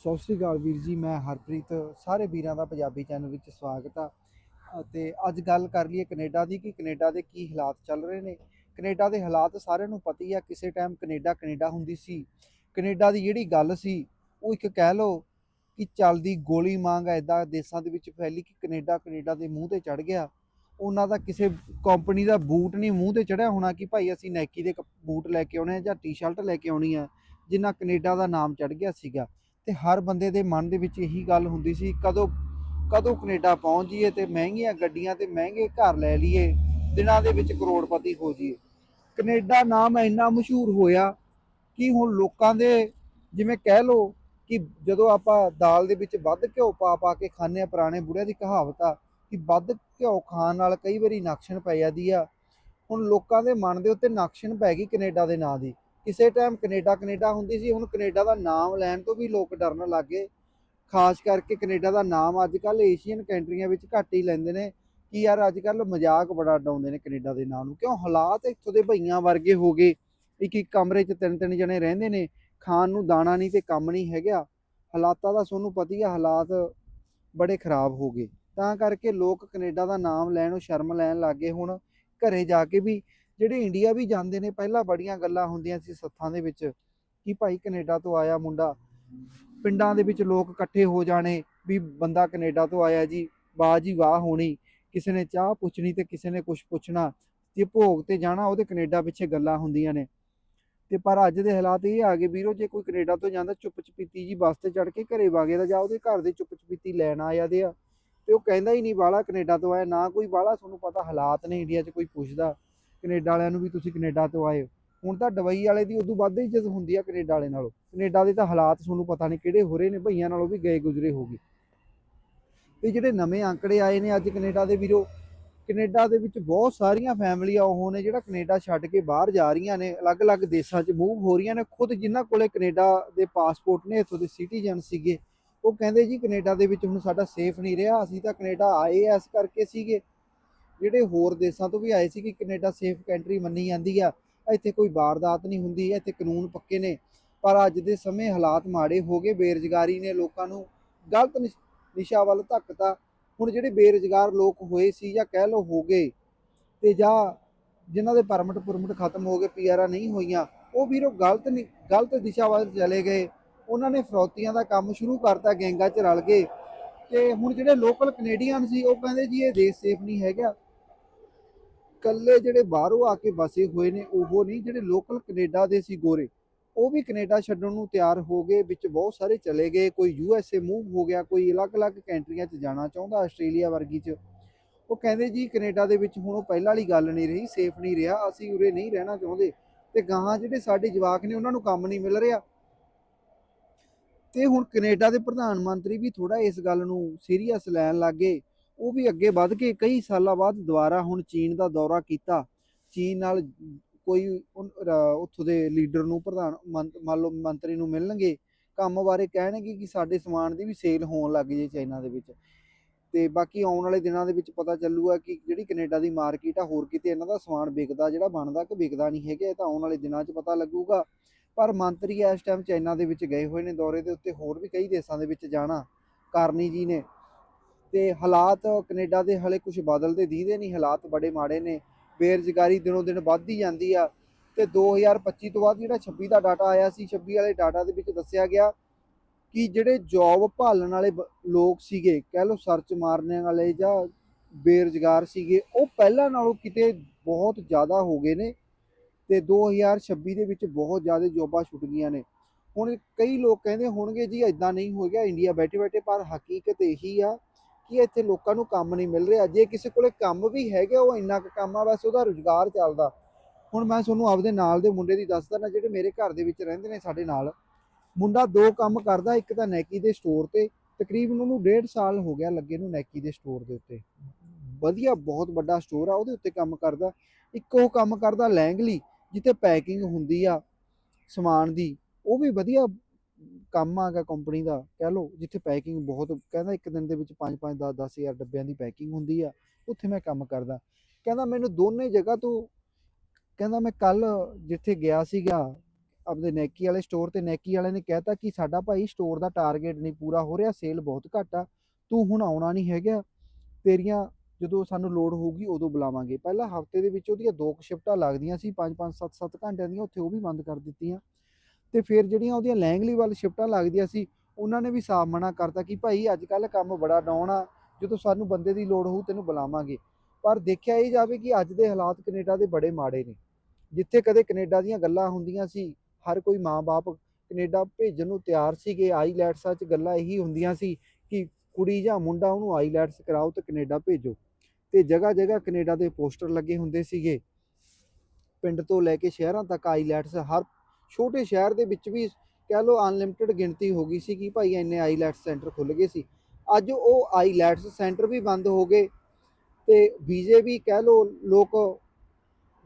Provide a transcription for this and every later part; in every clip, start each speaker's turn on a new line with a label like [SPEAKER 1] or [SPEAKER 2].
[SPEAKER 1] ਸਤਿ ਸ਼੍ਰੀ ਅਕਾਲ ਵੀਰ ਜੀ, ਮੈਂ ਹਰਪ੍ਰੀਤ, ਸਾਰੇ ਵੀਰਾਂ ਦਾ ਪੰਜਾਬੀ ਚੈਨਲ ਵਿੱਚ ਸਵਾਗਤ ਆ। ਅਤੇ ਅੱਜ ਗੱਲ ਕਰ ਲਈਏ ਕੈਨੇਡਾ ਦੀ, ਕਿ ਕੈਨੇਡਾ ਦੇ ਕੀ ਹਾਲਾਤ ਚੱਲ ਰਹੇ ਨੇ। ਕੈਨੇਡਾ ਦੇ ਹਾਲਾਤ ਸਾਰਿਆਂ ਨੂੰ ਪਤਾ ਹੀ ਆ, ਕਿਸੇ ਟਾਈਮ ਕੈਨੇਡਾ ਕੈਨੇਡਾ ਹੁੰਦੀ ਸੀ। ਕੈਨੇਡਾ ਦੀ ਜਿਹੜੀ ਗੱਲ ਸੀ, ਉਹ ਇੱਕ ਕਹਿ ਲਓ ਕਿ ਚੱਲਦੀ ਗੋਲੀ ਮੰਗ ਐਦਾਂ ਦੇਸ਼ਾਂ ਦੇ ਵਿੱਚ ਫੈਲੀ ਕਿ ਕੈਨੇਡਾ ਕੈਨੇਡਾ ਦੇ ਮੂੰਹ ਤੇ ਚੜ ਗਿਆ। ਉਹਨਾਂ ਦਾ ਕਿਸੇ ਕੰਪਨੀ ਦਾ ਬੂਟ ਨਹੀਂ ਮੂੰਹ ਤੇ ਚੜਿਆ ਹੋਣਾ ਕਿ ਭਾਈ ਅਸੀਂ ਨਾਈਕੀ ਦੇ ਕੱਪ- ਬੂਟ ਲੈ ਕੇ ਆਉਣੇ ਆ ਜਾਂ ਟੀ-ਸ਼ਰਟ ਲੈ ਕੇ ਆਉਣੀ ਆ, ਜਿੰਨਾ ਕੈਨੇਡਾ ਦਾ ਨਾਮ ਚੜ ਗਿਆ ਸੀਗਾ। ਤੇ ਹਰ ਬੰਦੇ ਦੇ ਮਨ ਦੇ ਵਿੱਚ ਇਹੀ ਗੱਲ ਹੁੰਦੀ ਸੀ, ਕਦੋਂ ਕਦੋਂ ਕੈਨੇਡਾ ਪਹੁੰਚ ਜਾਈਏ ਤੇ ਮਹਿੰਗੀਆਂ ਗੱਡੀਆਂ ਤੇ ਮਹਿੰਗੇ ਘਰ ਲੈ ਲਈਏ, ਦਿਨਾਂ ਦੇ ਵਿੱਚ ਕਰੋੜਪਤੀ ਹੋ ਜਾਈਏ। ਕੈਨੇਡਾ ਨਾਮ ਇੰਨਾ ਮਸ਼ਹੂਰ ਹੋਇਆ ਕਿ ਹੁਣ ਲੋਕਾਂ ਦੇ, ਜਿਵੇਂ ਕਹਿ ਲਓ ਕਿ ਜਦੋਂ ਆਪਾਂ ਦਾਲ ਦੇ ਵਿੱਚ ਵੱਧ ਘਿਓ ਪਾ ਪਾ ਕੇ ਖਾਂਦੇ ਆ ਪੁਰਾਣੇ ਬੁੜਿਆਂ ਦੀ ਕਹਾਵਤ ਆ ਕਿ ਵੱਧ ਘਿਓ ਖਾਣ ਨਾਲ ਕਈ ਵਾਰੀ ਨਕਸ਼ਨ ਪੈ ਜਾਂਦੀ ਆ। ਹੁਣ ਲੋਕਾਂ ਦੇ ਮਨ ਦੇ ਉੱਤੇ ਨਕਸ਼ਨ ਪੈ ਗਈ ਕੈਨੇਡਾ ਦੇ ਨਾਂ ਦੀ। ਕਿਸੇ ਟਾਈਮ ਕੈਨੇਡਾ ਕੈਨੇਡਾ ਹੁੰਦੀ ਸੀ, ਹੁਣ ਕੈਨੇਡਾ ਦਾ ਨਾਮ ਲੈਣ ਤੋਂ ਵੀ ਲੋਕ ਡਰਨ ਲੱਗ ਗਏ। ਖਾਸ ਕਰਕੇ ਕੈਨੇਡਾ ਦਾ ਨਾਮ ਅੱਜ ਕੱਲ ਏਸ਼ੀਅਨ ਕੰਟਰੀਆਂ ਵਿੱਚ ਘੱਟ ਹੀ ਲੈਂਦੇ ਨੇ। ਕਿ ਯਾਰ ਅੱਜ ਕੱਲ ਮਜ਼ਾਕ ਬੜਾ ਡਾਉਂਦੇ ਨੇ ਕੈਨੇਡਾ ਦੇ ਨਾਂ ਨੂੰ। ਕਿਉਂ? ਹਾਲਾਤ ਇੱਥੋਂ ਦੇ ਭਈਆਂ ਵਰਗੇ ਹੋ ਗਏ। ਇੱਕ ਇੱਕ ਕਮਰੇ 'ਚ ਤਿੰਨ ਤਿੰਨ ਜਣੇ ਰਹਿੰਦੇ ਨੇ। ਖਾਣ ਨੂੰ ਦਾਣਾ ਨਹੀਂ ਤੇ ਕੰਮ ਨਹੀਂ ਹੈਗਾ। ਹਾਲਾਤਾਂ ਦਾ ਤੁਹਾਨੂੰ ਪਤਾ ਹੀ ਆ, ਹਾਲਾਤ ਬੜੇ ਖਰਾਬ ਹੋ ਗਏ। ਤਾਂ ਕਰਕੇ ਲੋਕ ਕੈਨੇਡਾ ਦਾ ਨਾਮ ਲੈਣ ਨੂੰ ਸ਼ਰਮ ਲੈਣ ਲੱਗੇ ਹੁਣ ਘਰੇ ਜਾ ਕੇ ਵੀ ਜਿਹੜੇ ਇੰਡੀਆ ਵੀ ਜਾਂਦੇ ਨੇ, ਪਹਿਲਾਂ ਬੜੀਆਂ ਗੱਲਾਂ ਹੁੰਦੀਆਂ ਸੀ ਸੱਥਾਂ ਦੇ ਵਿੱਚ ਕਿ ਭਾਈ ਕੈਨੇਡਾ ਤੋਂ ਆਇਆ ਮੁੰਡਾ, ਪਿੰਡਾਂ ਦੇ ਵਿੱਚ ਲੋਕ ਇਕੱਠੇ ਹੋ ਜਾਣੇ ਵੀ ਬੰਦਾ ਕੈਨੇਡਾ ਤੋਂ ਆਇਆ ਜੀ, ਵਾਹ ਜੀ ਵਾਹ ਹੋਣੀ, ਕਿਸੇ ਨੇ ਚਾਹ ਪੁੱਛਣੀ ਤੇ ਕਿਸੇ ਨੇ ਕੁਝ ਪੁੱਛਣਾ, ਜੇ ਭੋਗ ਤੇ ਜਾਣਾ ਉਹਦੇ ਕੈਨੇਡਾ ਪਿੱਛੇ ਗੱਲਾਂ ਹੁੰਦੀਆਂ ਨੇ। ਤੇ ਪਰ ਅੱਜ ਦੇ ਹਾਲਾਤ ਇਹ ਆ ਗਏ ਵੀਰੋ, ਜੇ ਕੋਈ ਕੈਨੇਡਾ ਤੋਂ ਜਾਂਦਾ ਚੁੱਪ ਚਪੀਤੀ ਜੀ ਬੱਸ ਤੇ ਚੜ ਕੇ ਘਰੇ ਵਾਗੇ ਦਾ ਜਾਂ ਉਹਦੇ ਘਰ ਦੇ ਚੁੱਪ ਚਪੀਤੀ ਲੈਣ ਆ ਜਾਂਦੇ ਆ, ਤੇ ਉਹ ਕਹਿੰਦਾ ਹੀ ਨਹੀਂ ਬਾਹਲਾ ਕੈਨੇਡਾ ਤੋਂ ਆਇਆ, ਨਾ ਕੋਈ ਬਾਹਲਾ ਤੁਹਾਨੂੰ ਪਤਾ ਹਾਲਾਤ ਨੇ ਇੰਡੀਆ 'ਚ ਕੋਈ ਪੁੱਛਦਾ। ਕੈਨੇਡਾ ਵਾਲਿਆਂ ਨੂੰ ਵੀ ਤੁਸੀਂ ਕੈਨੇਡਾ ਤੋਂ ਆਏ ਹੋ। ਹੁਣ ਤਾਂ ਦੁਬਈ ਵਾਲੇ ਦੀ ਉਦੋਂ ਵੱਧ ਇੱਜ਼ਤ ਹੁੰਦੀ ਆ ਕੈਨੇਡਾ ਵਾਲੇ ਨਾਲੋਂ। ਕੈਨੇਡਾ ਦੇ ਤਾਂ ਹਾਲਾਤ ਤੁਹਾਨੂੰ ਪਤਾ ਨਹੀਂ ਕਿਹੜੇ ਹੋ ਰਹੇ ਨੇ, ਭਈਆਂ ਨਾਲੋਂ ਵੀ ਗਏ ਗੁਜਰੇ ਹੋ ਗਏ ਤੇ ਜਿਹੜੇ ਨਵੇਂ ਅੰਕੜੇ ਆਏ ਨੇ ਅੱਜ ਕੈਨੇਡਾ ਦੇ ਵੀਰੋ, ਕੈਨੇਡਾ ਦੇ ਵਿੱਚ ਬਹੁਤ ਸਾਰੀਆਂ ਫੈਮਲੀਆਂ ਉਹ ਨੇ ਜਿਹੜਾ ਕੈਨੇਡਾ ਛੱਡ ਕੇ ਬਾਹਰ ਜਾ ਰਹੀਆਂ ਨੇ, ਅਲੱਗ-ਅਲੱਗ ਦੇਸ਼ਾਂ 'ਚ ਮੂਵ ਹੋ ਰਹੀਆਂ ਨੇ। ਖੁਦ ਜਿਨ੍ਹਾਂ ਕੋਲੇ ਕੈਨੇਡਾ ਦੇ ਪਾਸਪੋਰਟ ਨੇ, ਇੱਥੋਂ ਦੇ ਸਿਟੀਜ਼ਨ ਸੀਗੇ। ਉਹ ਕਹਿੰਦੇ ਜੀ ਕੈਨੇਡਾ ਦੇ ਵਿੱਚ ਹੁਣ ਸਾਡਾ ਸੇਫ ਨਹੀਂ ਰਿਹਾ, ਅਸੀਂ ਤਾਂ ਕੈਨੇਡਾ ਆਏ ਐਸ ਕਰਕੇ ਸੀਗੇ। ਜਿਹੜੇ ਹੋਰ ਦੇਸ਼ਾਂ ਤੋਂ ਵੀ ਆਏ ਸੀ ਕਿ ਕੈਨੇਡਾ ਸੇਫ ਕੰਟਰੀ ਮੰਨੀ ਜਾਂਦੀ ਆ, ਇੱਥੇ ਕੋਈ ਵਾਰਦਾਤ ਨਹੀਂ ਹੁੰਦੀ, ਇੱਥੇ ਕਾਨੂੰਨ ਪੱਕੇ ਨੇ। ਪਰ ਅੱਜ ਦੇ ਸਮੇਂ ਹਾਲਾਤ ਮਾੜੇ ਹੋ ਗਏ, ਬੇਰੁਜ਼ਗਾਰੀ ਨੇ ਲੋਕਾਂ ਨੂੰ ਗਲਤ ਨਿਸ਼- ਦਿਸ਼ਾ ਵੱਲ ਧੱਕਤਾ। ਹੁਣ ਜਿਹੜੇ ਬੇਰੁਜ਼ਗਾਰ ਲੋਕ ਹੋਏ ਸੀ ਜਾਂ ਕਹਿ ਲਓ ਹੋ ਗਏ, ਤੇ ਜਾਂ ਜਿਨ੍ਹਾਂ ਦੇ ਪਰਮਿਟ ਪੁਰਮਿਟ ਖਤਮ ਹੋ ਗਏ, ਪੀਆਰਾਂ ਨਹੀਂ ਹੋਈਆਂ, ਉਹ ਵੀਰੋ ਗਲਤ ਨਹੀਂ ਗਲਤ ਦਿਸ਼ਾ ਵੱਲ ਚਲੇ ਗਏ। ਉਹਨਾਂ ਨੇ ਫਰੌਤੀਆਂ ਦਾ ਕੰਮ ਸ਼ੁਰੂ ਕਰਤਾ, ਗੈਂਗਾਂ 'ਚ ਰਲ ਗਏ। ਤੇ ਹੁਣ ਜਿਹੜੇ ਲੋਕਲ ਕੈਨੇਡੀਅਨ ਸੀ, ਉਹ ਕਹਿੰਦੇ ਜੀ ਇਹ ਦੇਸ਼ ਸੇਫ ਨਹੀਂ ਹੈਗਾ। ਕੱਲੇ ਜਿਹੜੇ ਬਾਹਰੋਂ ਆ ਕੇ ਵਸੇ ਹੋਏ ਨੇ, ਉਹ ਨਹੀਂ, ਜਿਹੜੇ ਲੋਕਲ ਕੈਨੇਡਾ ਦੇ ਸੀ ਗੋਰੇ, ਉਹ ਵੀ ਕੈਨੇਡਾ ਛੱਡਣ ਨੂੰ ਤਿਆਰ ਹੋ ਗਏ, ਵਿੱਚ ਬਹੁਤ ਸਾਰੇ ਚਲੇ ਗਏ, ਕੋਈ ਯੂ ਐਸ ਏ ਮੂਵ ਹੋ ਗਿਆ, ਕੋਈ ਅਲੱਗ-ਅਲੱਗ ਕੰਟਰੀਆਂ 'ਚ ਜਾਣਾ ਚਾਹੁੰਦਾ, ਆਸਟ੍ਰੇਲੀਆ ਵਰਗੀ 'ਚ। ਉਹ ਕਹਿੰਦੇ ਜੀ ਕੈਨੇਡਾ ਦੇ ਵਿੱਚ ਹੁਣ ਉਹ ਪਹਿਲਾਂ ਵਾਲੀ ਗੱਲ ਨਹੀਂ ਰਹੀ ਸੇਫ ਨਹੀਂ ਰਿਹਾ, ਅਸੀਂ ਉਰੇ ਨਹੀਂ ਰਹਿਣਾ ਚਾਹੁੰਦੇ। ਤੇ ਗਾਹਾਂ ਜਿਹੜੇ ਸਾਡੇ ਜਵਾਕ ਨੇ, ਉਹਨਾਂ ਨੂੰ ਕੰਮ ਨਹੀਂ ਮਿਲ ਰਿਹਾ। ਤੇ ਹੁਣ ਕੈਨੇਡਾ ਦੇ ਪ੍ਰਧਾਨ ਮੰਤਰੀ ਵੀ ਥੋੜਾ ਇਸ ਗੱਲ ਨੂੰ ਸੀਰੀਅਸ ਲੈਣ ਲੱਗੇ ਉਹ ਵੀ ਅੱਗੇ ਵੱਧ ਕੇ ਕਈ ਸਾਲਾਂ ਬਾਅਦ ਦੁਬਾਰਾ ਹੁਣ ਚੀਨ ਦਾ ਦੌਰਾ ਕੀਤਾ। ਚੀਨ ਨਾਲ ਕੋਈ ਉੱਥੋਂ ਦੇ ਲੀਡਰ ਨੂੰ ਪ੍ਰਧਾਨ ਮੰਤ- ਮੰਨ ਲਓ ਮੰਤਰੀ ਨੂੰ ਮਿਲਣਗੇ, ਕੰਮ ਬਾਰੇ ਕਹਿਣਗੇ ਕਿ ਸਾਡੇ ਸਮਾਨ ਦੀ ਵੀ ਸੇਲ ਹੋਣ ਲੱਗ ਜੇ ਚਾਈਨਾ ਦੇ ਵਿੱਚ। ਤੇ ਬਾਕੀ ਆਉਣ ਵਾਲੇ ਦਿਨਾਂ ਦੇ ਵਿੱਚ ਪਤਾ ਚੱਲੂਗਾ ਕਿ ਜਿਹੜੀ ਕੈਨੇਡਾ ਦੀ ਮਾਰਕੀਟ ਆ, ਹੋਰ ਕਿਤੇ ਇਹਨਾਂ ਦਾ ਸਮਾਨ ਵਿਕਦਾ ਜਿਹੜਾ ਬਣਦਾ ਕਿ ਵਿਕਦਾ ਨਹੀਂ ਹੈਗਾ, ਇਹ ਤਾਂ ਆਉਣ ਵਾਲੇ ਦਿਨਾਂ 'ਚ ਪਤਾ ਲੱਗੂਗਾ। ਪਰ ਮੰਤਰੀ ਇਸ ਟਾਈਮ ਚਾਈਨਾ ਦੇ ਵਿੱਚ ਗਏ ਹੋਏ ਨੇ ਦੌਰੇ ਦੇ ਉੱਤੇ, ਹੋਰ ਵੀ ਕਈ ਦੇਸ਼ਾਂ ਦੇ ਵਿੱਚ ਜਾਣਾ। ਕਰਨੀ ਜੀ ਨੇ ਤੇ ਹਾਲਾਤ ਕੈਨੇਡਾ ਦੇ ਹਲੇ ਕੁਝ ਬਦਲਦੇ ਦੀਦੇ ਨਹੀਂ, ਹਾਲਾਤ ਬੜੇ ਮਾੜੇ ਨੇ, ਬੇਰੁਜ਼ਗਾਰੀ ਦਿਨੋਂ ਦਿਨ ਵੱਧਦੀ ਜਾਂਦੀ ਆ ਤੇ 2025 ਤੋਂ ਬਾਅਦ ਜਿਹੜਾ 26 ਦਾ ਡਾਟਾ ਆਇਆ ਸੀ 26 ਵਾਲੇ ਡਾਟਾ ਦੇ ਵਿੱਚ ਦੱਸਿਆ ਗਿਆ ਕਿ ਜਿਹੜੇ ਜੌਬ ਭਾਲਣ ਵਾਲੇ ਬ- ਲੋਕ ਸੀਗੇ, ਕਹਿ ਲਓ ਸਰਚ ਮਾਰਨ ਵਾਲੇ ਜਾਂ ਬੇਰੁਜ਼ਗਾਰ ਸੀਗੇ, ਉਹ ਪਹਿਲਾਂ ਨਾਲੋਂ ਕਿਤੇ ਬਹੁਤ ਜ਼ਿਆਦਾ ਹੋ ਗਏ ਨੇ ਤੇ 2026 ਦੇ ਵਿੱਚ ਬਹੁਤ ਜ਼ਿਆਦਾ ਜੋਬਾਂ ਛੁੱਟ ਗਈਆਂ ਨੇ। ਹੁਣ ਕਈ ਲੋਕ ਕਹਿੰਦੇ ਹੋਣਗੇ ਜੀ ਇਦਾਂ ਨਹੀਂ ਹੋ ਗਿਆ, ਇੰਡੀਆ ਬੈਠੇ ਬੈਠੇ ਪਰ ਹਕੀਕਤ ਇਹੀ ਆ ਕਿ ਇੱਥੇ ਲੋਕਾਂ ਨੂੰ ਕੰਮ ਨਹੀਂ ਮਿਲ ਰਿਹਾ। ਜੇ ਕਿਸੇ ਕੋਲੇ ਕੰਮ ਵੀ ਹੈਗਾ ਉਹ ਇੰਨਾ ਕੁ ਕੰਮ ਆ ਬਸ ਉਹਦਾ ਰੁਜ਼ਗਾਰ ਚੱਲਦਾ। ਹੁਣ ਮੈਂ ਤੁਹਾਨੂੰ ਆਪਦੇ ਨਾਲ ਦੇ ਮੁੰਡੇ ਦੀ ਦੱਸਦਾ ਨਾ, ਜਿਹੜੇ ਮੇਰੇ ਘਰ ਦੇ ਵਿੱਚ ਰਹਿੰਦੇ ਨੇ ਸਾਡੇ ਨਾਲ। ਮੁੰਡਾ ਦੋ ਕੰਮ ਕਰਦਾ, ਇੱਕ ਤਾਂ ਨੈਕੀ ਦੇ ਸਟੋਰ ਤੇ। ਤਕਰੀਬਨ ਉਹਨੂੰ 1.5 ਸਾਲ ਹੋ ਗਿਆ ਲੱਗੇ ਨੂੰ ਨੈਕੀ ਦੇ ਸਟੋਰ ਦੇ ਉੱਤੇ। ਵਧੀਆ, ਬਹੁਤ ਵੱਡਾ ਸਟੋਰ ਆ, ਉਹਦੇ ਉੱਤੇ ਕੰਮ ਕਰਦਾ। ਇੱਕ ਉਹ ਕੰਮ ਕਰਦਾ ਲੈਂਗਲੀ, ਜਿੱਥੇ ਪੈਕਿੰਗ ਹੁੰਦੀ ਆ ਸਮਾਨ ਦੀ। ਉਹ ਵੀ ਵਧੀਆ ਕੰਮ ਆ ਗਿਆ ਕੰਪਨੀ ਦਾ, ਕਹਿ ਲਓ, ਜਿੱਥੇ ਪੈਕਿੰਗ ਬਹੁਤ, ਕਹਿੰਦਾ ਇੱਕ ਦਿਨ ਦੇ ਵਿੱਚ 5-5 10 10000 ਡੱਬਿਆਂ ਦੀ ਪੈਕਿੰਗ ਹੁੰਦੀ ਆ, ਉੱਥੇ ਮੈਂ ਕੰਮ ਕਰਦਾ। ਕਹਿੰਦਾ ਮੈਨੂੰ ਦੋਨੇ ਜਗ੍ਹਾ ਤੋਂ, ਕਹਿੰਦਾ ਮੈਂ ਕੱਲ ਜਿੱਥੇ ਗਿਆ ਸੀਗਾ, ਆਪਦੇ ਨੈਕੀ ਵਾਲੇ ਸਟੋਰ ਤੇ ਨੈਕੀ ਵਾਲੇ ਨੇ ਕਹਿਤਾ ਕਿ ਸਾਡਾ ਭਾਈ ਸਟੋਰ ਦਾ ਟਾਰਗੇਟ ਨਹੀਂ ਪੂਰਾ ਹੋ ਰਿਹਾ ਸੇਲ ਬਹੁਤ ਘੱਟ ਆ, ਤੂੰ ਹੁਣ ਆਉਣਾ ਨਹੀਂ ਹੈਗਾ, ਤੇਰੀਆਂ ਜਦੋਂ ਸਾਨੂੰ ਲੋਡ ਹੋਊਗੀ ਉਦੋਂ ਬੁਲਾਵਾਂਗੇ। ਪਹਿਲਾਂ ਹਫ਼ਤੇ ਦੇ ਵਿੱਚ ਉਹਦੀਆਂ ਦੋ ਕੁ ਸ਼ਿਫਟਾਂ ਲੱਗਦੀਆਂ ਸੀ 5-5 7-7 ਘੰਟਿਆਂ ਦੀਆਂ, ਉੱਥੇ ਉਹ ਵੀ ਬੰਦ ਕਰ ਦਿੱਤੀਆਂ। ਤੇ ਫਿਰ ਜਿਹੜੀਆਂ ਉਹਦੀਆਂ ਲੈਂਗਲੀ ਵੱਲ ਸ਼ਿਫਟਾਂ ਲੱਗਦੀਆਂ ਸੀ, ਉਹਨਾਂ ਨੇ ਵੀ ਸਾਫ਼ ਮਨਾ ਕਰਤਾ ਕਿ ਭਾਈ ਅੱਜ ਕੱਲ ਕੰਮ ਬੜਾ ਡਾਊਨ ਆ, ਜਦੋਂ ਸਾਨੂੰ ਬੰਦੇ ਦੀ ਲੋੜ ਹੋਊ ਤੈਨੂੰ ਬੁਲਾਵਾਂਗੇ। ਪਰ ਦੇਖਿਆ ਇਹ ਜਾਵੇ ਕਿ ਅੱਜ ਦੇ ਹਾਲਾਤ ਕੈਨੇਡਾ ਦੇ ਬੜੇ ਮਾੜੇ ਨੇ, ਜਿੱਥੇ ਕਦੇ ਕੈਨੇਡਾ ਦੀਆਂ ਗੱਲਾਂ ਹੁੰਦੀਆਂ ਸੀ, ਹਰ ਕੋਈ ਮਾਂ-ਬਾਪ ਕੈਨੇਡਾ ਭੇਜਣ ਨੂੰ ਤਿਆਰ ਸੀਗੇ, ਆਈਲੈਟਸਾਂ 'ਚ ਗੱਲਾਂ ਇਹੀ ਹੁੰਦੀਆਂ ਸੀ ਕਿ ਕੁੜੀ ਜਾਂ ਮੁੰਡਾ ਉਹਨੂੰ ਆਈਲੈਟਸ ਕਰਾਓ ਤੇ ਕੈਨੇਡਾ ਭੇਜੋ। ਤੇ ਜਗ੍ਹਾ ਜਗ੍ਹਾ ਕੈਨੇਡਾ ਦੇ ਪੋਸਟਰ ਲੱਗੇ ਹੁੰਦੇ ਸੀਗੇ, ਪਿੰਡ ਤੋਂ ਲੈ ਕੇ ਸ਼ਹਿਰਾਂ ਤੱਕ ਆਈਲੈਟਸ ਹਰ ਛੋਟੇ ਸ਼ਹਿਰ ਦੇ ਵਿੱਚ ਵੀ ਕਹਿ ਲਓ ਅਨਲਿਮਿਟਿਡ ਗਿਣਤੀ ਹੋ ਗਈ ਸੀ ਕਿ ਭਾਈ ਇੰਨੇ ਆਈਲੈਟਸ ਸੈਂਟਰ ਖੁੱਲ ਗਏ ਸੀ। ਅੱਜ ਉਹ ਆਈਲੈਟਸ ਸੈਂਟਰ ਵੀ ਬੰਦ ਹੋ ਗਏ ਤੇ ਵੀਜ਼ੇ ਵੀ ਕਹਿ ਲਓ ਲੋਕ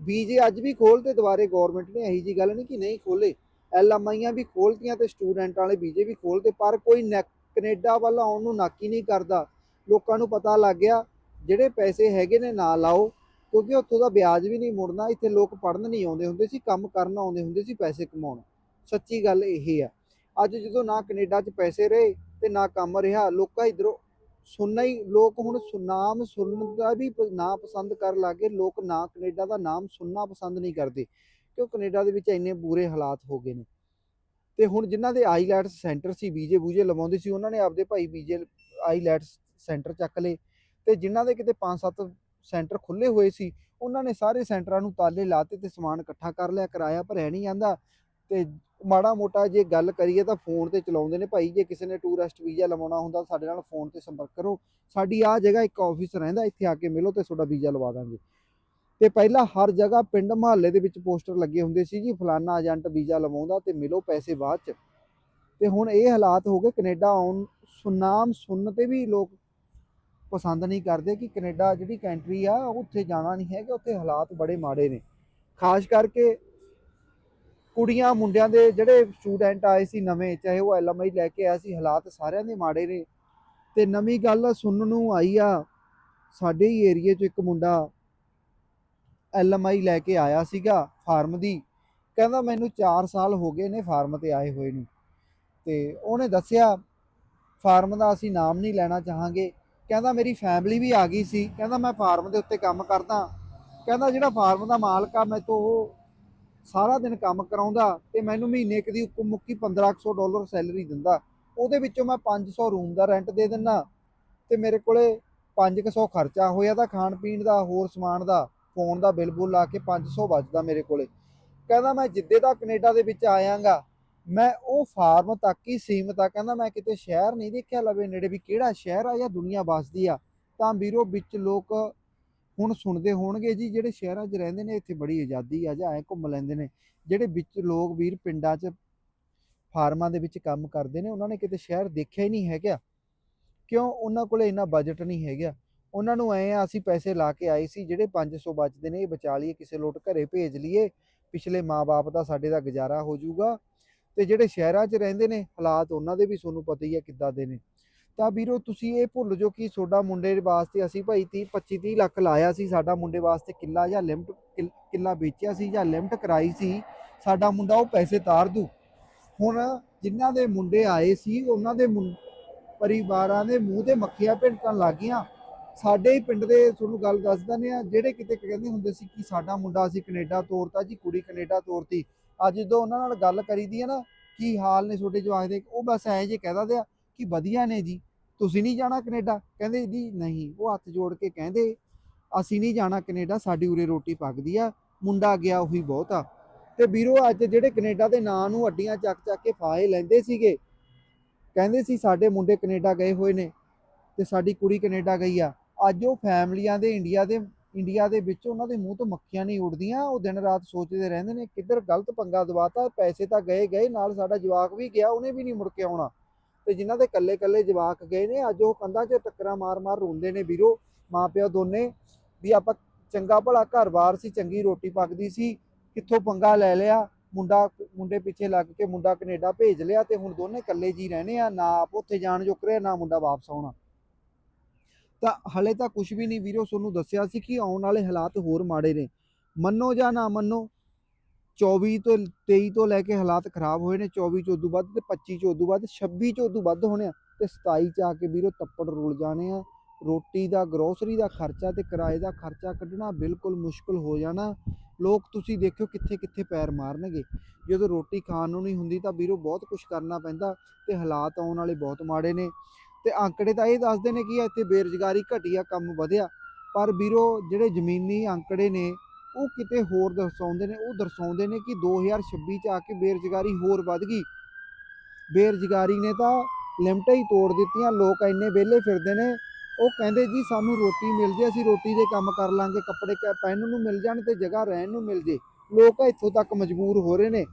[SPEAKER 1] ਵੀਜ਼ੇ ਅੱਜ ਵੀ ਖੋਲ੍ਹਦੇ ਦੁਬਾਰੇ ਗਵਰਨਮੈਂਟ ਨੇ ਇਹੀ ਜੀ ਗੱਲ ਨਹੀਂ ਕਿ ਨਹੀਂ ਖੋਲੇ ਐਲਐਮਆਈਆਂ ਵੀ ਖੋਲ੍ਹਤੀਆਂ ਤੇ ਸਟੂਡੈਂਟ ਵਾਲੇ ਵੀਜ਼ੇ ਵੀ ਖੋਲ੍ਹਦੇ ਪਰ ਕੋਈ ਨੈਕ- ਕੈਨੇਡਾ ਵੱਲ ਆਉਣ ਨੂੰ ਨਾਕੀ ਨਹੀਂ ਕਰਦਾ। ਲੋਕਾਂ ਨੂੰ ਪਤਾ ਲੱਗ ਗਿਆ, ਜਿਹੜੇ ਪੈਸੇ ਹੈਗੇ ਨੇ ਨਾ ਲਾਓ। ਕਿਉਂਕਿ ਉੱਥੋਂ ਦਾ ਵਿਆਜ ਵੀ ਨਹੀਂ ਮੁੜਨਾ, ਇੱਥੇ ਲੋਕ ਪੜਨ ਨਹੀਂ ਆਉਂਦੇ ਹੁੰਦੇ ਸੀ, ਕੰਮ ਕਰਨ ਆਉਂਦੇ ਹੁੰਦੇ ਸੀ ਪੈਸੇ ਕਮਾਉਣ। ਸੱਚੀ ਗੱਲ ਇਹ ਆ ਅੱਜ ਜਦੋਂ ਨਾ ਕੈਨੇਡਾ 'ਚ ਪੈਸੇ ਰਹੇ ਤੇ ਨਾ ਕੰਮ ਰਿਹਾ, ਲੋਕਾਂ ਇਧਰੋਂ ਸੁਣਨਾ ਹੀ, ਲੋਕ ਹੁਣ ਸੁਨਾਮ ਸੁਣਨ ਦਾ ਵੀ ਪ- ਨਾ ਪਸੰਦ ਕਰਨ ਲੱਗੇ, ਲੋਕ ਨਾ ਕੈਨੇਡਾ ਦਾ ਨਾਮ ਸੁਣਨਾ ਪਸੰਦ ਨਹੀਂ ਕਰਦੇ, ਕਿਉਂ ਕੈਨੇਡਾ ਦੇ ਵਿੱਚ ਇੰਨੇ ਬੁਰੇ ਹਾਲਾਤ ਹੋ ਗਏ ਨੇ। ਤੇ ਹੁਣ ਜਿਨ੍ਹਾਂ ਦੇ ਆਈਲੈਟਸ ਸੈਂਟਰ ਸੀ ਵੀਜ਼ੇ ਬੂਜੇ ਲਵਾਉਂਦੇ ਸੀ, ਉਹਨਾਂ ਨੇ ਆਪਦੇ ਭਾਈ ਵੀਜ਼ੇ ਆਈਲੈਟਸ ਸੈਂਟਰ ਚੱਕ ਲਏ। ਤੇ ਜਿਨ੍ਹਾਂ ਦੇ ਕਿਤੇ 5-7 ਸੈਂਟਰ ਖੁੱਲੇ ਹੋਏ ਸੀ, ਉਹਨਾਂ ਨੇ ਸਾਰੇ ਸੈਂਟਰਾਂ ਨੂੰ ਤਾਲੇ ਲਾਤੇ ਤੇ ਸਮਾਨ ਇਕੱਠਾ ਕਰ ਲਿਆ, ਕਿਰਾਇਆ ਭਰਿਆ ਨਹੀਂ ਜਾਂਦਾ ਤੇ ਮਾੜਾ ਮੋਟਾ ਜੇ ਗੱਲ ਕਰੀਏ ਤਾਂ ਫੋਨ ਤੇ ਚਲਾਉਂਦੇ ਨੇ ਭਾਈ, ਜੇ ਕਿਸੇ ਨੇ ਟੂਰਿਸਟ ਵੀਜ਼ਾ ਲਵਾਉਣਾ ਹੁੰਦਾ ਸਾਡੇ ਨਾਲ ਫੋਨ ਤੇ ਸੰਪਰਕ ਕਰੋ। ਸਾਡੀ ਆ ਜਗ੍ਹਾ ਇੱਕ ਆਫਿਸ ਰਹਿੰਦਾ, ਇੱਥੇ ਆ ਕੇ ਮਿਲੋ ਤੇ ਤੁਹਾਡਾ ਵੀਜ਼ਾ ਲਵਾ ਦਾਂਗੇ। ਤੇ ਪਹਿਲਾਂ ਹਰ ਜਗ੍ਹਾ ਪਿੰਡ ਮੁਹੱਲੇ ਦੇ ਵਿੱਚ ਪੋਸਟਰ ਲੱਗੇ ਹੁੰਦੇ ਸੀ ਜੀ, ਫਲਾਨਾ ਏਜੰਟ ਵੀਜ਼ਾ ਲਵਾਉਂਦਾ ਤੇ ਮਿਲੋ ਪੈਸੇ ਬਾਅਦ ਚ। ਤੇ ਹੁਣ ਇਹ ਹਾਲਾਤ ਹੋ ਗਏ, ਕੈਨੇਡਾ ਆਉਣ ਸੁਨਾਮ ਸੁਣਨ ਤੇ ਵੀ ਲੋਕ ਪਸੰਦ ਨਹੀਂ ਕਰਦੇ ਕਿ ਕੈਨੇਡਾ ਜਿਹੜੀ ਕੰਟਰੀ ਆ, ਉੱਥੇ ਜਾਣਾ ਨਹੀਂ ਹੈਗਾ, ਉੱਥੇ ਹਾਲਾਤ ਬੜੇ ਮਾੜੇ ਨੇ। ਖਾਸ ਕਰਕੇ ਕੁੜੀਆਂ, ਮੁੰਡਿਆਂ ਦੇ ਜਿਹੜੇ ਸਟੂਡੈਂਟ ਆਏ ਸੀ ਨਵੇਂ, ਚਾਹੇ ਉਹ ਐਲਐਮਆਈ ਲੈ ਕੇ ਆਇਆ ਸੀ, ਹਾਲਾਤ ਸਾਰਿਆਂ ਦੇ ਮਾੜੇ ਨੇ। ਤੇ ਨਵੀਂ ਗੱਲ ਸੁਣਨ ਨੂੰ ਆਈ ਆ, ਸਾਡੇ ਹੀ ਏਰੀਏ 'ਚ ਇੱਕ ਮੁੰਡਾ ਐਲਐਮਆਈ ਲੈ ਕੇ ਆਇਆ ਸੀਗਾ ਫਾਰਮ ਦੀ। ਕਹਿੰਦਾ ਮੈਨੂੰ 4 ਸਾਲ ਹੋ ਗਏ ਨੇ ਫਾਰਮ ਤੇ ਆਏ ਹੋਏ ਨੂੰ। ਤੇ ਉਹਨੇ ਦੱਸਿਆ ਫਾਰਮ ਦਾ ਅਸੀਂ ਨਾਮ ਨਹੀਂ ਲੈਣਾ ਚਾਹਾਂਗੇ। ਕਹਿੰਦਾ ਮੇਰੀ ਫੈਮਿਲੀ ਵੀ ਆ ਗਈ ਸੀ, ਕਹਿੰਦਾ ਮੈਂ ਫਾਰਮ ਦੇ ਉੱਤੇ ਕੰਮ ਕਰਦਾ, ਕਹਿੰਦਾ ਜਿਹੜਾ ਫਾਰਮ ਦਾ ਮਾਲਕ ਆ, ਮੈਂ ਤੋਂ ਉਹ ਸਾਰਾ ਦਿਨ ਕੰਮ ਕਰਾਉਂਦਾ ਤੇ ਮੈਨੂੰ ਮਹੀਨੇ ਇੱਕ ਦੀ ਉੱਕੂ ਮੁੱਕੀ 1500 ਡਾਲਰ ਸੈਲਰੀ ਦਿੰਦਾ। ਉਹਦੇ ਵਿੱਚੋਂ ਮੈਂ 500 ਰੂਮ ਦਾ ਰੈਂਟ ਦੇ ਦਿੰਨਾ ਤੇ ਮੇਰੇ ਕੋਲੇ 500 ਖਰਚਾ ਹੋਇਆ ਤਾਂ ਖਾਣ ਪੀਣ ਦਾ, ਹੋਰ ਸਮਾਨ ਦਾ ਫੋਨ ਦਾ ਬਿੱਲ ਬੁੱਲ ਲਾ ਕੇ 500 ਬਚਦਾ ਮੇਰੇ ਕੋਲੇ। ਕਹਿੰਦਾ ਮੈਂ ਜਿੱਦੇ ਦਾ ਕੈਨੇਡਾ ਦੇ ਵਿੱਚ ਆਇਆਂਗਾ ਮੈਂ ਉਹ ਫਾਰਮ ਤੱਕ ਹੀ ਸੀਮਤ ਆ, ਕਹਿੰਦਾ ਮੈਂ ਕਿਤੇ ਸ਼ਹਿਰ ਨਹੀਂ ਦੇਖਿਆ ਲਵੇ ਨੇੜੇ ਵੀ ਕਿਹੜਾ ਸ਼ਹਿਰ ਆ ਜਾਂ ਦੁਨੀਆ ਵਸਦੀ ਆ। ਤਾਂ ਵੀਰੋ ਵਿੱਚ ਲੋਕ ਹੁਣ ਸੁਣਦੇ ਹੋਣਗੇ ਜੀ, ਜਿਹੜੇ ਸ਼ਹਿਰਾਂ 'ਚ ਰਹਿੰਦੇ ਨੇ, ਇੱਥੇ ਬੜੀ ਆਜ਼ਾਦੀ ਆ ਜਾਂ ਐ ਘੁੰਮ ਲੈਂਦੇ ਨੇ, ਜਿਹੜੇ ਵਿੱਚ ਲੋਕ ਵੀਰ ਪਿੰਡਾਂ 'ਚ ਫਾਰਮਾਂ ਦੇ ਵਿੱਚ ਕੰਮ ਕਰਦੇ ਨੇ, ਉਹਨਾਂ ਨੇ ਕਿਤੇ ਸ਼ਹਿਰ ਦੇਖਿਆ ਹੀ ਨਹੀਂ ਹੈਗਾ। ਕਿਉਂ? ਉਹਨਾਂ ਕੋਲੇ ਇੰਨਾ ਬਜਟ ਨਹੀਂ ਹੈਗਾ। ਉਹਨਾਂ ਨੂੰ ਐ ਆ, ਅਸੀਂ ਪੈਸੇ ਲਾ ਕੇ ਆਏ ਸੀ, ਜਿਹੜੇ 500 ਬਚਦੇ ਨੇ, ਇਹ ਬਚਾ ਲਈਏ, ਕਿਸੇ ਲੋਟ ਘਰੇ ਭੇਜ ਲਈਏ, ਪਿਛਲੇ ਮਾਪੇ ਦਾ ਸਾਡੇ ਦਾ ਗੁਜ਼ਾਰਾ ਹੋ ਜਾਊਗਾ। ਤੇ ਜਿਹੜੇ ਸ਼ਹਿਰਾਂ 'ਚ ਰਹਿੰਦੇ ਨੇ, ਹਾਲਾਤ ਉਹਨਾਂ ਦੇ ਵੀ ਤੁਹਾਨੂੰ ਪਤਾ ਹੀ ਹੈ ਕਿੱਦਾਂ ਦੇ ਨੇ। ਤਾਂ ਵੀਰੋ, ਤੁਸੀਂ ਇਹ ਭੁੱਲ ਜਾਓ ਕਿ ਤੁਹਾਡਾ ਮੁੰਡੇ ਵਾਸਤੇ ਅਸੀਂ ਭਾਈ 30 25 30 ਲੱਖ ਲਾਇਆ ਸੀ, ਸਾਡਾ ਮੁੰਡੇ ਵਾਸਤੇ ਕਿੱਲਾ ਜਾਂ ਲਿਮਟ, ਕਿੱਲਾ ਵੇਚਿਆ ਸੀ ਜਾਂ ਲਿਮਟ ਕਰਾਈ ਸੀ, ਸਾਡਾ ਮੁੰਡਾ ਉਹ ਪੈਸੇ ਤਾਰ ਦੂ। ਹੁਣ ਜਿਨ੍ਹਾਂ ਦੇ ਮੁੰਡੇ ਆਏ ਸੀ, ਉਹਨਾਂ ਦੇ ਪਰਿਵਾਰਾਂ ਦੇ ਮੂੰਹ ਤੇ ਮੱਖੀਆਂ ਭਿੰਕਣ ਲੱਗ ਗਈਆਂ। ਸਾਡੇ ਹੀ ਪਿੰਡ ਦੇ ਤੁਹਾਨੂੰ ਗੱਲ ਦੱਸ ਦਿੰਦੇ ਆ ਜਿਹੜੇ ਕਿਤੇ ਕਹਿੰਦੇ ਹੁੰਦੇ ਸੀ ਕਿ ਸਾਡਾ ਮੁੰਡਾ ਅਸੀਂ ਕੈਨੇਡਾ ਤੋਰਤਾ ਜੀ, ਕੁੜੀ ਕੈਨੇਡਾ ਤੋਰਤੀ। ਅੱਜ ਜਦੋਂ ਉਹਨਾਂ ਨਾਲ ਗੱਲ ਕਰੀਦੀ ਹੈ ਨਾ, ਕੀ ਹਾਲ ਨੇ ਤੁਹਾਡੇ ਜਵਾਕ ਦੇ, ਉਹ ਬਸ ਐਂ ਜੇ ਕਹਿ ਦਿੰਦੇ ਆ ਕਿ ਵਧੀਆ ਨੇ ਜੀ, ਤੁਸੀਂ ਨਹੀਂ ਜਾਣਾ ਕੈਨੇਡਾ? ਕਹਿੰਦੇ ਜੀ ਨਹੀਂ, ਉਹ ਹੱਥ ਜੋੜ ਕੇ ਕਹਿੰਦੇ, ਅਸੀਂ ਨਹੀਂ ਜਾਣਾ ਕੈਨੇਡਾ, ਸਾਡੀ ਉਰੇ ਰੋਟੀ ਪੱਕਦੀ ਆ, ਮੁੰਡਾ ਗਿਆ ਉਹੀ ਬਹੁਤ ਆ। ਤੇ ਵੀਰੋ, ਅੱਜ ਜਿਹੜੇ ਕੈਨੇਡਾ ਦੇ ਨਾਂ ਨੂੰ ਅੱਡੀਆਂ ਚੱਕ ਚੱਕ ਕੇ ਫਾਹੇ ਲੈਂਦੇ ਸੀਗੇ, ਕਹਿੰਦੇ ਸੀ ਸਾਡੇ ਮੁੰਡੇ ਕੈਨੇਡਾ ਗਏ ਹੋਏ ਨੇ, ਤੇ ਸਾਡੀ ਕੁੜੀ ਕੈਨੇਡਾ ਗਈ ਆ। ਅੱਜ ਉਹ ਫੈਮਲੀਆਂ ਦੇ, ਇੰਡੀਆ ਦੇ ਇੰਡੀਆ ਦੇ ਵਿੱਚ ਉਹਨਾਂ ਦੇ ਮੂੰਹ ਤੋਂ ਮੱਖੀਆਂ ਨਹੀਂ ਉੱਡਦੀਆਂ, ਉਹ ਦਿਨ ਰਾਤ ਸੋਚਦੇ ਰਹਿੰਦੇ ਨੇ ਕਿੱਧਰ ਗਲਤ ਪੰਗਾ ਦਵਾਤਾ, ਪੈਸੇ ਤਾਂ ਗਏ ਗਏ, ਨਾਲ ਸਾਡਾ ਜਵਾਕ ਵੀ ਗਿਆ, ਉਹਨੇ ਵੀ ਨਹੀਂ ਮੁੜ ਕੇ ਆਉਣਾ। ਤੇ ਜਿਨ੍ਹਾਂ ਦੇ ਕੱਲੇ ਕੱਲੇ ਜਵਾਕ ਗਏ ਨੇ, ਅੱਜ ਉਹ ਕੰਧਾਂ 'ਚ ਟੱਕਰਾਂ ਮਾਰ-ਮਾਰ ਰੋਂਦੇ ਨੇ ਵੀਰੋ, ਮਾਪਿਓ ਦੋਨੇ, ਵੀ ਆਪਾਂ ਚੰਗਾ ਭਲਾ ਘਰ-ਬਾਰ ਸੀ, ਚੰਗੀ ਰੋਟੀ ਪੱਕਦੀ ਸੀ, ਕਿੱਥੋਂ ਪੰਗਾ ਲੈ ਲਿਆ? ਮੁੰਡਾ, ਮੁੰਡੇ ਪਿੱਛੇ ਲੱਗ ਕੇ ਮੁੰਡਾ ਕੈਨੇਡਾ ਭੇਜ ਲਿਆ ਤੇ ਹੁਣ ਦੋਨੇ ਇਕੱਲੇ ਜੀ ਰਹਿਣੇ ਆ, ਨਾ ਆਪ ਉੱਥੇ ਜਾਣ ਜੋਗ ਰਿਹਾ, ਨਾ ਮੁੰਡਾ ਵਾਪਸ ਆਉਣਾ। ਤਾਂ ਹਲੇ ਤਾਂ ਕੁਝ ਵੀ ਨਹੀਂ ਵੀਰੋ ਤੁਹਾਨੂੰ ਦੱਸਿਆ ਸੀ ਕਿ ਆਉਣ ਵਾਲੇ ਹਾਲਾਤ ਹੋਰ ਮਾੜੇ ਨੇ। ਮੰਨੋ ਜਾਂ ਨਾ ਮੰਨੋ 24 ਤੋਂ 23 ਤੋਂ ਲੈ ਕੇ ਹਾਲਾਤ ਖਰਾਬ ਹੋਏ ਨੇ। 24 'ਚੋਂ ਉਦੋਂ ਵੱਧ ਤੇ 25 'ਚੋਂ ਉਦੋਂ ਵੱਧ 26 'ਚੋਂ ਉਦੋਂ ਵੱਧ ਹੋਣੇ ਆ ਤੇ 27 ਚ ਆ ਕੇ ਵੀਰੋ ਤੱਪੜ ਰੁਲ ਜਾਣੇ ਆ। ਰੋਟੀ ਦਾ ਗਰੋਸਰੀ ਦਾ ਖਰਚਾ ਤੇ ਕਿਰਾਏ ਦਾ ਖਰਚਾ ਕੱਢਣਾ ਬਿਲਕੁਲ ਮੁਸ਼ਕਲ ਹੋ ਜਾਣਾ। ਲੋਕ ਤੁਸੀਂ ਦੇਖਿਓ ਕਿੱਥੇ ਕਿੱਥੇ ਪੈਰ ਮਾਰਨਗੇ। ਜਦੋਂ ਰੋਟੀ ਖਾਣ ਨੂੰ ਨਹੀਂ ਹੁੰਦੀ ਤਾਂ ਵੀਰੋ ਬਹੁਤ ਕੁਝ ਕਰਨਾ ਪੈਂਦਾ ਤੇ ਹਾਲਾਤ ਆਉਣ ਵਾਲੇ ਬਹੁਤ ਮਾੜੇ ਨੇ। ਤੇ ਅੰਕੜੇ ਤਾਂ ਇਹ ਦੱਸਦੇ ਨੇ ਕਿ ਇੱਥੇ ਬੇਰੁਜ਼ਗਾਰੀ ਘਟੀ ਆ, ਕੰਮ ਵਧਿਆ। ਪਰ ਵੀਰੋ, ਜਿਹੜੇ ਜ਼ਮੀਨੀ ਅੰਕੜੇ ਨੇ, ਉਹ ਕਿਤੇ ਹੋਰ ਦਰਸਾਉਂਦੇ ਨੇ, ਉਹ ਦਰਸਾਉਂਦੇ ਨੇ ਕਿ 2026 ਚ ਆ ਕੇ ਬੇਰੁਜ਼ਗਾਰੀ ਹੋਰ ਵੱਧ ਗਈ। ਬੇਰੁਜ਼ਗਾਰੀ ਨੇ ਤਾਂ ਲਿਮਟਾਂ ਹੀ ਤੋੜ ਦਿੱਤੀਆਂ, ਲੋਕ ਇੰਨੇ ਵਿਹਲੇ ਫਿਰਦੇ ਨੇ। ਉਹ ਕਹਿੰਦੇ ਜੀ, ਸਾਨੂੰ ਰੋਟੀ ਮਿਲ ਜੇ, ਅਸੀਂ ਰੋਟੀ ਦੇ ਕੰਮ ਕਰ ਲਾਂਗੇ, ਕੱਪੜੇ ਕ- ਪਹਿਨਣ ਨੂੰ ਮਿਲ ਜਾਣ ਤੇ ਜਗ੍ਹਾ ਰਹਿਣ ਨੂੰ ਮਿਲ ਜੇ। ਲੋਕ ਇੱਥੋਂ ਤੱਕ ਮਜਬੂਰ ਹੋ ਰਹੇ ਨੇ।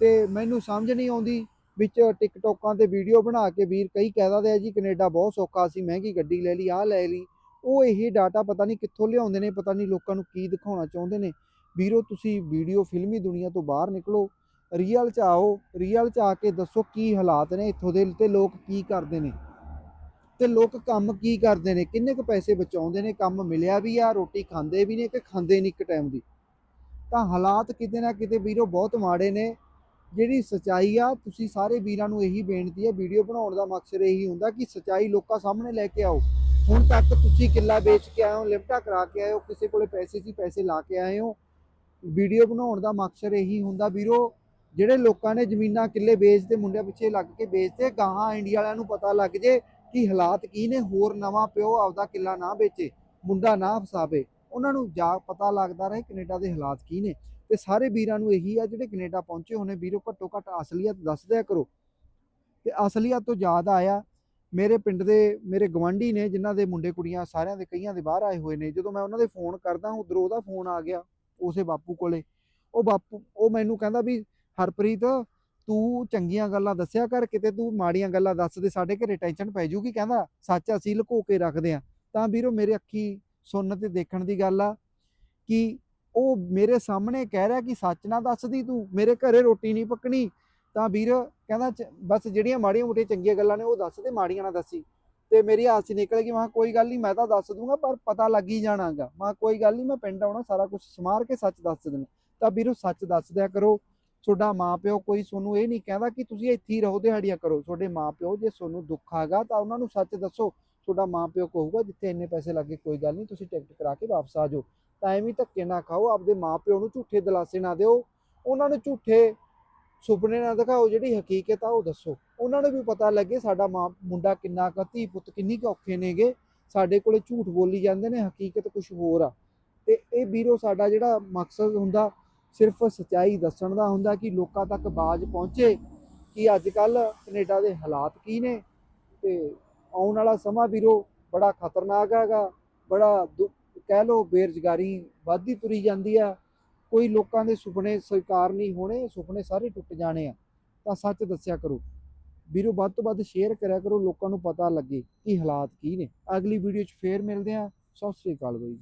[SPEAKER 1] ਤੇ ਮੈਨੂੰ ਸਮਝ ਨਹੀਂ ਆਉਂਦੀ ਵਿੱਚ ਟਿਕਟੋਕਾਂ ਤੇ ਵੀਡੀਓ ਬਣਾ ਕੇ ਵੀਰ ਕਈ ਕਹਿ ਦਿੰਦੇ ਆ ਜੀ ਕੈਨੇਡਾ ਬਹੁਤ ਸੌਖਾ ਸੀ ਮਹਿੰਗੀ ਗੱਡੀ ਲੈ ਲਈ, ਆਹ ਲੈ ਲਈ। ਉਹ ਇਹ ਡਾਟਾ ਪਤਾ ਨਹੀਂ ਕਿੱਥੋਂ ਲਿਆਉਂਦੇ ਨੇ, ਪਤਾ ਨਹੀਂ ਲੋਕਾਂ ਨੂੰ ਕੀ ਦਿਖਾਉਣਾ ਚਾਹੁੰਦੇ ਨੇ। ਵੀਰੋ, ਤੁਸੀਂ ਵੀਡੀਓ ਫਿਲਮੀ ਦੁਨੀਆ ਤੋਂ ਬਾਹਰ ਨਿਕਲੋ ਰੀਅਲ ਚ ਆਓ ਰੀਅਲ ਚ ਆ ਕੇ ਦੱਸੋ ਕੀ ਹਾਲਾਤ ਨੇ ਇੱਥੋਂ ਦੇ, ਤੇ ਲੋਕ ਕੀ ਕਰਦੇ ਨੇ। ਤੇ ਲੋਕ ਕੰਮ ਕੀ ਕਰਦੇ ਨੇ, ਕਿੰਨੇ ਕੁ ਪੈਸੇ ਬਚਾਉਂਦੇ ਨੇ, ਕੰਮ ਮਿਲਿਆ ਵੀ ਆ, ਰੋਟੀ ਖਾਂਦੇ ਵੀ ਨੇ ਕਿ ਖਾਂਦੇ ਨਹੀਂ ਇੱਕ ਟਾਈਮ ਦੀ। ਤਾਂ ਹਾਲਾਤ ਕਿਤੇ ਨਾ ਕਿਤੇ ਵੀਰੋ ਬਹੁਤ ਮਾੜੇ ਨੇ। ਜਿਹੜੀ ਸਚਾਈ ਆ, ਤੁਸੀਂ ਸਾਰੇ ਵੀਰਾਂ ਨੂੰ ਇਹੀ ਬੇਨਤੀ ਹੈ, ਵੀਡੀਓ ਬਣਾਉਣ ਦਾ ਮਕਸਦ ਇਹੀ ਹੁੰਦਾ ਕਿ ਸਚਾਈ ਲੋਕਾਂ ਸਾਹਮਣੇ ਲੈ ਕੇ ਆਓ। ਹੁਣ ਤੱਕ ਤੁਸੀਂ ਕਿੱਲਾ ਵੇਚ ਕੇ ਆਏ ਹੋ ਲਿਫਟਾ ਕਰਾ ਕੇ ਆਏ ਹੋ, ਕਿਸੇ ਕੋਲੇ ਪੈਸੇ ਸੀ, ਪੈਸੇ ਲਾ ਕੇ ਆਏ ਹੋ। ਵੀਡੀਓ ਬਣਾਉਣ ਦਾ ਮਕਸਦ ਇਹੀ ਹੁੰਦਾ ਵੀਰੋ, ਜਿਹੜੇ ਲੋਕਾਂ ਨੇ ਜ਼ਮੀਨਾਂ ਕਿੱਲੇ ਵੇਚਦੇ, ਮੁੰਡਿਆਂ ਪਿੱਛੇ ਲੱਗ ਕੇ ਵੇਚਦੇ, ਗਾਹਾਂ ਇੰਡੀਆ ਵਾਲਿਆਂ ਨੂੰ ਪਤਾ ਲੱਗ ਜੇ ਕਿ ਹਾਲਾਤ ਕੀ ਨੇ, ਹੋਰ ਨਵਾਂ ਪਿਓ ਆਪਦਾ ਕਿੱਲਾ ਨਾ ਵੇਚੇ, ਮੁੰਡਾ ਨਾ ਫਸਾਵੇ। ਉਹਨਾਂ ਨੂੰ ਜਾ ਪਤਾ ਲੱਗਦਾ ਰਹੇ ਕੈਨੇਡਾ ਦੇ ਹਾਲਾਤ ਕੀ ਨੇ। ਤੇ ਸਾਰੇ ਵੀਰਾਂ ਨੂੰ ਇਹੀ ਆ ਜਿਹੜੇ ਕੈਨੇਡਾ ਪਹੁੰਚੇ ਹੋਣੇ, ਵੀਰੋ ਘੱਟੋ ਘੱਟ ਅਸਲੀਅਤ ਦੱਸ ਦਿਆ ਕਰੋ। ਤੇ ਅਸਲੀਅਤ ਤੋਂ ਯਾਦ ਆਇਆ, ਮੇਰੇ ਪਿੰਡ ਦੇ ਮੇਰੇ ਗਵਾਂਢੀ ਨੇ, ਜਿਨ੍ਹਾਂ ਦੇ ਮੁੰਡੇ ਕੁੜੀਆਂ ਸਾਰਿਆਂ ਦੇ ਕਈਆਂ ਦੇ ਬਾਹਰ ਆਏ ਹੋਏ ਨੇ, ਜਦੋਂ ਮੈਂ ਉਹਨਾਂ ਦੇ ਫੋਨ ਕਰਦਾ ਉਧਰੋਂ ਉਹਦਾ ਫੋਨ ਆ ਗਿਆ, ਉਸੇ ਬਾਪੂ ਕੋਲੇ। ਉਹ ਬਾਪੂ, ਉਹ ਮੈਨੂੰ ਕਹਿੰਦਾ ਵੀ, ਹਰਪ੍ਰੀਤ, ਤੂੰ ਚੰਗੀਆਂ ਗੱਲਾਂ ਦੱਸਿਆ ਕਰ, ਕਿਤੇ ਤੂੰ ਮਾੜੀਆਂ ਗੱਲਾਂ ਦੱਸ ਦੇ, ਸਾਡੇ ਘਰੇ ਟੈਨਸ਼ਨ ਪੈ ਜੂਗੀ, ਕਹਿੰਦਾ। ਸੱਚ ਅਸੀਂ ਲੁਕੋ ਕੇ ਰੱਖਦੇ ਆ। ਤਾਂ ਵੀਰੋ, ਮੇਰੇ ਅੱਖੀ ਸੁਣਨ ਤੇ ਦੇਖਣ ਦੀ ਗੱਲ ਆ ਕਿ ਉਹ ਮੇਰੇ ਸਾਹਮਣੇ ਕਹਿ ਰਿਹਾ ਕਿ ਸੱਚ ਨਾ ਦੱਸਦੀ ਤੂੰ, ਮੇਰੇ ਘਰੇ ਰੋਟੀ ਨਹੀਂ ਪੱਕਣੀ। ਤਾਂ ਵੀਰ ਕਹਿੰਦਾ ਬਸ ਜਿਹੜੀਆਂ ਮਾੜੀਆਂ ਮੋਟੀਆਂ ਚੰਗੀਆਂ ਗੱਲਾਂ ਨੇ ਉਹ ਦੱਸ ਦੇ ਮਾੜੀਆਂ ਨਾ ਦੱਸੀ। ਤੇ ਮੇਰੀ ਆਸ ਚ ਨਿਕਲ ਗਈ, ਮੈਂ ਕਿਹਾ ਕੋਈ ਗੱਲ ਨਹੀਂ, ਮੈਂ ਤਾਂ ਦੱਸ ਦੂੰਗਾ, ਪਰ ਪਤਾ ਲੱਗ ਹੀ ਜਾਣਾਗਾ। ਮੈਂ ਕਿਹਾ ਕੋਈ ਗੱਲ ਨਹੀਂ, ਮੈਂ ਪਿੰਡ ਆਉਣਾ, ਸਾਰਾ ਕੁਝ ਸਮਾਰ ਕੇ ਸੱਚ ਦੱਸ ਦੇਣਾ ਤਾਂ ਵੀਰੋ ਸੱਚ ਦੱਸ ਦਿਆ ਕਰੋ, ਤੁਹਾਡਾ ਮਾਪਿਓ ਕੋਈ ਤੁਹਾਨੂੰ ਇਹ ਨਹੀਂ ਕਹਿੰਦਾ ਕਿ ਤੁਸੀਂ ਇੱਥੇ ਹੀ ਰਹੋ ਦਿਹਾੜੀਆਂ ਕਰੋ। ਤੁਹਾਡੇ ਮਾਪਿਓ ਜੇ ਤੁਹਾਨੂੰ ਦੁੱਖ ਆਗਾ ਤਾਂ ਉਹਨਾਂ ਨੂੰ ਸੱਚ ਦੱਸੋ। ਤੁਹਾਡਾ ਮਾਪਿਓ ਕਹੂਗਾ, ਜਿੱਥੇ ਇੰਨੇ ਪੈਸੇ ਲੱਗੇ ਕੋਈ ਗੱਲ ਨਹੀਂ, ਤੁਸੀਂ ਟਿਕਟ ਕਰਾ ਕੇ ਵਾਪਸ ਆ ਜਾਓ। ਤਾਂ ਐਵੇਂ ਧੱਕੇ ਨਾ ਖਾਓ, ਆਪਦੇ ਮਾਪਿਓ ਨੂੰ ਝੂਠੇ ਦਿਲਾਸੇ ਨਾ ਦਿਓ। ਉਹਨਾਂ ਨੂੰ ਝੂਠੇ ਸੁਪਨੇ ਨਾ ਦਿਖਾਓ, ਜਿਹੜੀ ਹਕੀਕਤ ਆ, ਉਹ ਦੱਸੋ। ਉਹਨਾਂ ਨੂੰ ਵੀ ਪਤਾ ਲੱਗੇ ਸਾਡਾ ਮਾਂ, ਮੁੰਡਾ ਕਿੰਨਾ ਕੁ ਧੀ ਪੁੱਤ ਕਿੰਨੀ ਕੁ ਔਖੇ ਨੇਗੇ। ਸਾਡੇ ਕੋਲੇ ਝੂਠ ਬੋਲੀ ਜਾਂਦੇ ਨੇ, ਹਕੀਕਤ ਕੁਝ ਹੋਰ ਆ। ਤੇ ਇਹ ਵੀਰੋ, ਸਾਡਾ ਜਿਹੜਾ ਮਕਸਦ ਹੁੰਦਾ, ਸਿਰਫ ਸਚਾਈ ਦੱਸਣ ਦਾ ਹੁੰਦਾ ਕਿ ਲੋਕਾਂ ਤੱਕ ਬਾਜ਼ ਪਹੁੰਚੇ ਕਿ ਅੱਜ ਕੱਲ ਕੈਨੇਡਾ ਦੇ ਹਾਲਾਤ ਕੀ ਨੇ ਤੇ ਆਉਣ ਵਾਲਾ ਸਮਾਂ ਵੀਰੋ ਬੜਾ ਖਤਰਨਾਕ ਹੈਗਾ, ਬੜਾ ਦੁ- ਕਹਿ ਲੋ ਬੇਰੁਜ਼ਗਾਰੀ ਵੱਧਦੀ ਤੁਰੀ ਜਾਂਦੀ ਆ। ਕੋਈ ਲੋਕਾਂ ਦੇ ਸੁਪਨੇ ਸਵੀਕਾਰ ਨਹੀਂ ਹੋਣੇ, ਸੁਪਨੇ ਸਾਰੇ ਟੁੱਟ ਜਾਣੇ ਆ। ਤਾਂ ਸੱਚ ਦੱਸਿਆ ਕਰੋ। ਵੀਰੋ ਵੱਧ ਤੋਂ ਵੱਧ ਸ਼ੇਅਰ ਕਰਿਆ ਕਰੋ, ਲੋਕਾਂ ਨੂੰ ਪਤਾ ਲੱਗੇ ਕਿ ਹਾਲਾਤ ਕੀ ਨੇ। ਅਗਲੀ ਵੀਡੀਓ 'ਚ ਫੇਰ ਮਿਲਦੇ ਆ। ਸਤਿ ਸ੍ਰੀ ਅਕਾਲ ਬਾਈ ਜੀ।